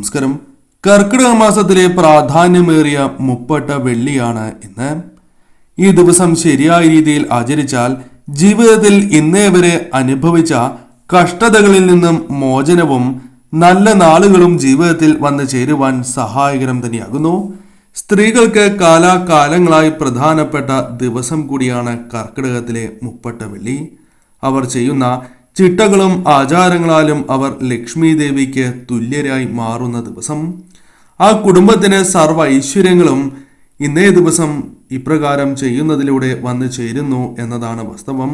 നമസ്കാരം. കർക്കിടക മാസത്തിലെ പ്രാധാന്യമേറിയ മുപ്പട്ട വെള്ളിയാണ് ഇന്ന്. ഈ ദിവസം ശരിയായ രീതിയിൽ ആചരിച്ചാൽ ജീവിതത്തിൽ ഇന്നേ വരെ അനുഭവിച്ച കഷ്ടതകളിൽ നിന്നും മോചനവും നല്ല നാളുകളും ജീവിതത്തിൽ വന്നു ചേരുവാൻ സഹായകരം തന്നെയാകുന്നു. സ്ത്രീകൾക്ക് കാലാകാലങ്ങളായി പ്രധാനപ്പെട്ട ദിവസം കൂടിയാണ് കർക്കിടകത്തിലെ മുപ്പട്ട വെള്ളി. അവർ ചെയ്യുന്ന ചിട്ടകളും ആചാരങ്ങളാലും അവർ ലക്ഷ്മി ദേവിക്ക് തുല്യരായി മാറുന്ന ദിവസം. ആ കുടുംബത്തിന് സർവ ഐശ്വര്യങ്ങളും ഇന്നേ ദിവസം ഇപ്രകാരം ചെയ്യുന്നതിലൂടെ വന്നു ചേരുന്നു എന്നതാണ് വാസ്തവം.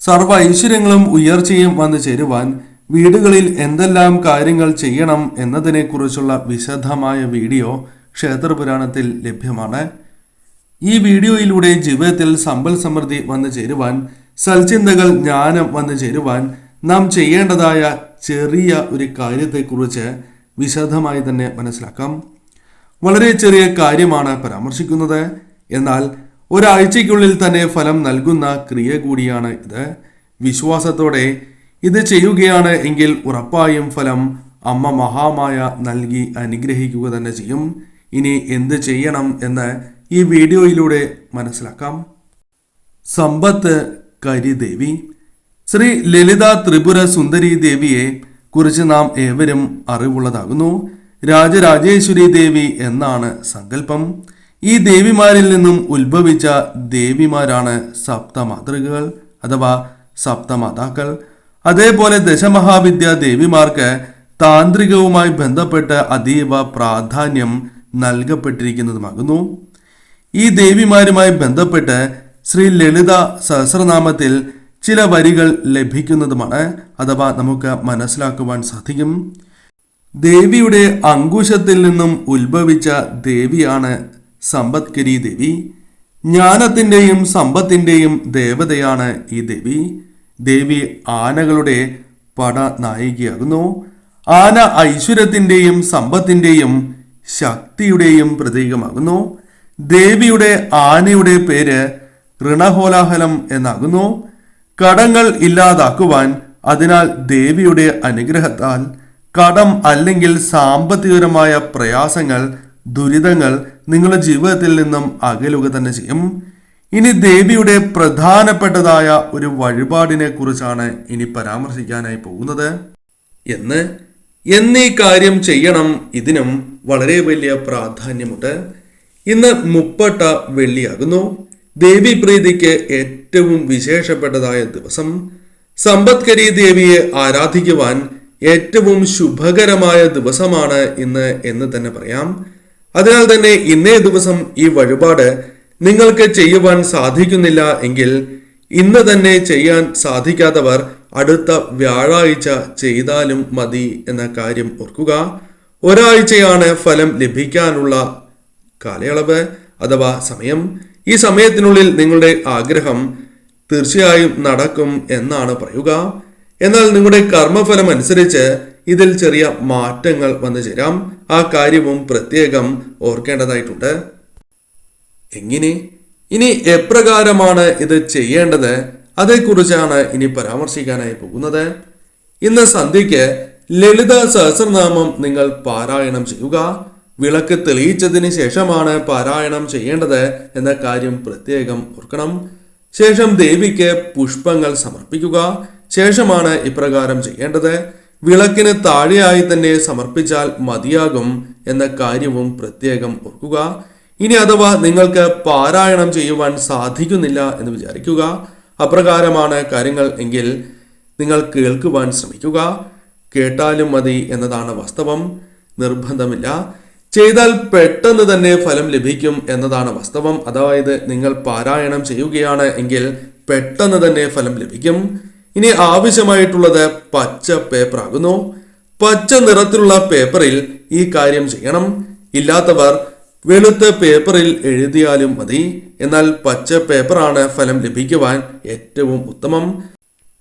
സർവ ഐശ്വര്യങ്ങളും ഉയർച്ചയും വന്നു ചേരുവാൻ വീടുകളിൽ എന്തെല്ലാം കാര്യങ്ങൾ ചെയ്യണം എന്നതിനെക്കുറിച്ചുള്ള വിശദമായ വീഡിയോ ക്ഷേത്രപുരാണത്തിൽ ലഭ്യമാണ്. ഈ വീഡിയോയിലൂടെ ജീവിതത്തിൽ സമ്പൽ സമൃദ്ധി വന്നു ചേരുവാൻ സൽചിന്തകൾ ജ്ഞാനം വന്നു ചേരുവാൻ നാം ചെയ്യേണ്ടതായ ചെറിയ ഒരു കാര്യത്തെക്കുറിച്ച് വിശദമായി തന്നെ മനസ്സിലാക്കാം. വളരെ ചെറിയ കാര്യമാണ് പരാമർശിക്കുന്നത്. എന്നാൽ ഒരാഴ്ചയ്ക്കുള്ളിൽ തന്നെ ഫലം നൽകുന്ന ക്രിയ കൂടിയാണ് ഇത്. വിശ്വാസത്തോടെ ഇത് ചെയ്യുകയാണ് എങ്കിൽ ഉറപ്പായും ഫലം അമ്മ മഹാമായ നൽകി അനുഗ്രഹിക്കുക തന്നെ ചെയ്യും. ഇനി എന്ത് ചെയ്യണം എന്ന് ഈ വീഡിയോയിലൂടെ മനസ്സിലാക്കാം. സമ്പത്ത് കരിദേവി ശ്രീ ലളിത ത്രിപുര സുന്ദരി ദേവിയെ കുറിച്ച് നാം ഏവരും അറിവുള്ളതാകുന്നു. രാജരാജേശ്വരി ദേവി എന്നാണ് സങ്കല്പം. ഈ ദേവിമാരിൽ നിന്നും ഉത്ഭവിച്ച ദേവിമാരാണ് സപ്തമാതൃകകൾ അഥവാ സപ്തമാതാക്കൾ. അതേപോലെ ദശമഹാവിദ്യ ദേവിമാർക്ക് താന്ത്രികവുമായി ബന്ധപ്പെട്ട് അതീവ പ്രാധാന്യം നൽകപ്പെട്ടിരിക്കുന്നതുമാകുന്നു. ഈ ദേവിമാരുമായി ബന്ധപ്പെട്ട് ശ്രീ ലളിത സഹസ്രനാമത്തിൽ ചില വരികൾ ലഭിക്കുന്നതുമാണ്. അഥവാ നമുക്ക് മനസ്സിലാക്കുവാൻ സാധിക്കും. ദേവിയുടെ അങ്കുശത്തിൽ നിന്നും ഉത്ഭവിച്ച ദേവിയാണ് സമ്പത്കരി ദേവി. ജ്ഞാനത്തിന്റെയും സമ്പത്തിന്റെയും ദേവതയാണ് ഈ ദേവി. ദേവി ആനകളുടെ പട നായികയാകുന്നു ആന ഐശ്വര്യത്തിന്റെയും സമ്പത്തിന്റെയും ശക്തിയുടെയും പ്രതീകമാകുന്നു. ദേവിയുടെ ആനയുടെ പേര് ഋണഹോലാഹലം എന്നാകുന്നു. കടങ്ങൾ ഇല്ലാതാക്കുവാൻ അതിനാൽ ദേവിയുടെ അനുഗ്രഹത്താൽ കടം അല്ലെങ്കിൽ സാമ്പത്തികപരമായ പ്രയാസങ്ങൾ ദുരിതങ്ങൾ നിങ്ങളുടെ ജീവിതത്തിൽ നിന്നും അകലുക തന്നെ ചെയ്യും. ഇനി ദേവിയുടെ പ്രധാനപ്പെട്ടതായ ഒരു വഴിപാടിനെ കുറിച്ചാണ് ഇനി പരാമർശിക്കാനായി പോകുന്നത്. എന്ന് എന്നീ കാര്യം ചെയ്യണം ഇതിനും വളരെ വലിയ പ്രാധാന്യമുണ്ട്. ഇന്ന് മുപ്പട്ട വെള്ളിയാകുന്നു. ദേവീപ്രീതിക്ക് ഏറ്റവും വിശേഷപ്പെട്ടതായ ദിവസം സമ്പത്കരി ദേവിയെ ആരാധിക്കുവാൻ ഏറ്റവും ശുഭകരമായ ദിവസമാണ് ഇന്ന് എന്ന് തന്നെ പറയാം. അതിനാൽ തന്നെ ഇന്നേ ദിവസം ഈ വഴിപാട് നിങ്ങൾക്ക് ചെയ്യുവാൻ സാധിക്കുന്നില്ല എങ്കിൽ ഇന്ന് തന്നെ ചെയ്യാൻ സാധിക്കാത്തവർ അടുത്ത വ്യാഴാഴ്ച ചെയ്താലും മതി എന്ന കാര്യം ഓർക്കുക. ഒരാഴ്ചയാണ് ഫലം ലഭിക്കാനുള്ള കാലയളവ് അഥവാ സമയം. ഈ സമയത്തിനുള്ളിൽ നിങ്ങളുടെ ആഗ്രഹം തീർച്ചയായും നടക്കും എന്നാണ് പറയുക. എന്നാൽ നിങ്ങളുടെ കർമ്മഫലം അനുസരിച്ച് ഇതിൽ ചെറിയ മാറ്റങ്ങൾ വന്നു ചേരാം. ആ കാര്യവും പ്രത്യേകം ഓർക്കേണ്ടതായിട്ടുണ്ട്. എങ്ങനെ? ഇനി എപ്രകാരമാണ് ഇത് ചെയ്യേണ്ടത്? അതേക്കുറിച്ചാണ് ഇനി പരാമർശിക്കാനായി പോകുന്നത്. ഇന്ന് സന്ധ്യയ്ക്ക് ലളിത സഹസ്രനാമം നിങ്ങൾ പാരായണം ചെയ്യുക. വിളക്ക് തെളിയിച്ചതിന് ശേഷമാണ് പാരായണം ചെയ്യേണ്ടത് എന്ന കാര്യം പ്രത്യേകം ഓർക്കണം. ശേഷം ദേവിക്ക് പുഷ്പങ്ങൾ സമർപ്പിക്കുക. ശേഷമാണ് ഇപ്രകാരം ചെയ്യേണ്ടത്. വിളക്കിന് താഴെയായി തന്നെ സമർപ്പിച്ചാൽ മതിയാകും എന്ന കാര്യവും പ്രത്യേകം ഓർക്കുക. ഇനി അഥവാ നിങ്ങൾക്ക് പാരായണം ചെയ്യുവാൻ സാധിക്കുന്നില്ല എന്ന് വിചാരിക്കുക. അപ്രകാരമാണ് കാര്യങ്ങൾ എങ്കിൽ നിങ്ങൾ കേൾക്കുവാൻ ശ്രമിക്കുക. കേട്ടാലും മതി എന്നതാണ് വാസ്തവം. നിർബന്ധമില്ല. ചെയ്താൽ പെട്ടെന്ന് തന്നെ ഫലം ലഭിക്കും എന്നതാണ് വാസ്തവം. അതായത് നിങ്ങൾ പാരായണം ചെയ്യുകയാണ് എങ്കിൽ പെട്ടെന്ന് തന്നെ ഫലം ലഭിക്കും. ഇനി ആവശ്യമായിട്ടുള്ളത് പച്ച പേപ്പർ ആകുന്നു. പച്ച നിറത്തിലുള്ള പേപ്പറിൽ ഈ കാര്യം ചെയ്യണം. ഇല്ലാത്തവർ വെളുത്ത പേപ്പറിൽ എഴുതിയാലും മതി. എന്നാൽ പച്ച പേപ്പറാണ് ഫലം ലഭിക്കുവാൻ ഏറ്റവും ഉത്തമം.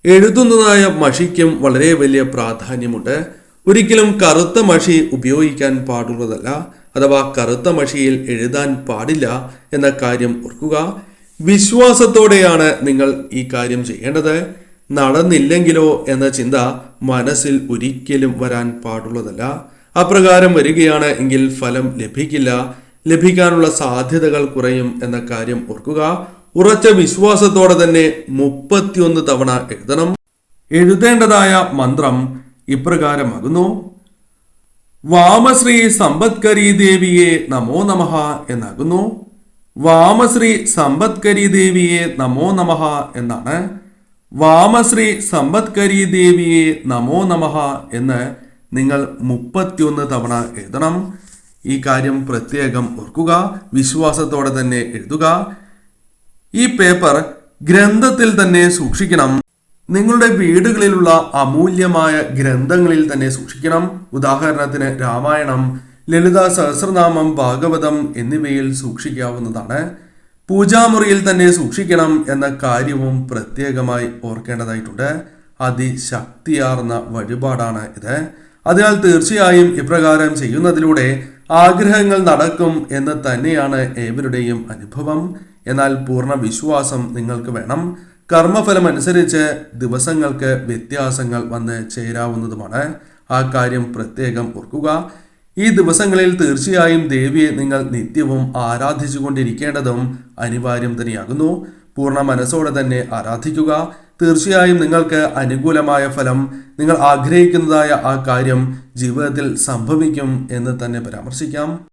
എഴുതുന്നതായ മഷിക്കും വളരെ വലിയ പ്രാധാന്യമുണ്ട്. ഒരിക്കലും കറുത്ത മഷി ഉപയോഗിക്കാൻ പാടുള്ളതല്ല അഥവാ കറുത്ത മഷിയിൽ എഴുതാൻ പാടില്ല എന്ന കാര്യം ഓർക്കുക. വിശ്വാസത്തോടെയാണ് നിങ്ങൾ ഈ കാര്യം ചെയ്യേണ്ടത്. നടന്നില്ലെങ്കിലോ എന്ന ചിന്ത മനസ്സിൽ ഒരിക്കലും വരാൻ പാടുള്ളതല്ല. അപ്രകാരം വരികയാണ് എങ്കിൽ ഫലം ലഭിക്കില്ല. ലഭിക്കാനുള്ള സാധ്യതകൾ കുറയും എന്ന കാര്യം ഓർക്കുക. ഉറച്ച വിശ്വാസത്തോടെ തന്നെ മുപ്പത്തിയൊന്ന് തവണ എഴുതണം. എഴുതേണ്ടതായ മന്ത്രം ഇപ്രകാരമാകുന്നു. വാമശ്രീ സമ്പത്കരി ദേവിയെ നമോ നമഃ എന്നാകുന്നു. വാമശ്രീ സമ്പത്കരി ദേവിയെ നമോ നമഃ എന്നാണ്. വാമശ്രീ സമ്പത്കരി ദേവിയെ നമോ നമഃ എന്ന് നിങ്ങൾ മുപ്പത്തിയൊന്ന് തവണ എഴുതണം. ഈ കാര്യം പ്രത്യേകം ഓർക്കുക വിശ്വാസത്തോടെ തന്നെ എഴുതുക. ഈ പേപ്പർ ഗ്രന്ഥത്തിൽ തന്നെ സൂക്ഷിക്കണം. നിങ്ങളുടെ വീടുകളിലുള്ള അമൂല്യമായ ഗ്രന്ഥങ്ങളിൽ തന്നെ സൂക്ഷിക്കണം. ഉദാഹരണത്തിന് രാമായണം ലളിത സഹസ്രനാമം ഭാഗവതം എന്നിവയിൽ സൂക്ഷിക്കാവുന്നതാണ്. പൂജാമുറിയിൽ തന്നെ സൂക്ഷിക്കണം എന്ന കാര്യവും പ്രത്യേകമായി ഓർക്കേണ്ടതായിട്ടുണ്ട്. അതിശക്തിയാർന്ന വഴിപാടാണ് ഇത്. അതിനാൽ തീർച്ചയായും ഇപ്രകാരം ചെയ്യുന്നതിലൂടെ ആഗ്രഹങ്ങൾ നടക്കും എന്ന് തന്നെയാണ് ഏവരുടെയും അനുഭവം. എന്നാൽ പൂർണ വിശ്വാസം നിങ്ങൾക്ക് വേണം. കർമ്മഫലം അനുസരിച്ച് ദിവസങ്ങൾക്ക് വ്യത്യാസങ്ങൾ വന്ന് ചേരാവുന്നതുമാണ്. ആ കാര്യം പ്രത്യേകം ഓർക്കുക. ഈ ദിവസങ്ങളിൽ തീർച്ചയായും ദേവിയെ നിങ്ങൾ നിത്യവും ആരാധിച്ചുകൊണ്ടിരിക്കേണ്ടതും അനിവാര്യം തന്നെയാകുന്നു. പൂർണ മനസ്സോടെ തന്നെ ആരാധിക്കുക. തീർച്ചയായും നിങ്ങൾക്ക് അനുകൂലമായ ഫലം നിങ്ങൾ ആഗ്രഹിക്കുന്നതായ ആ കാര്യം ജീവിതത്തിൽ സംഭവിക്കും എന്ന് തന്നെ പരാമർശിക്കാം.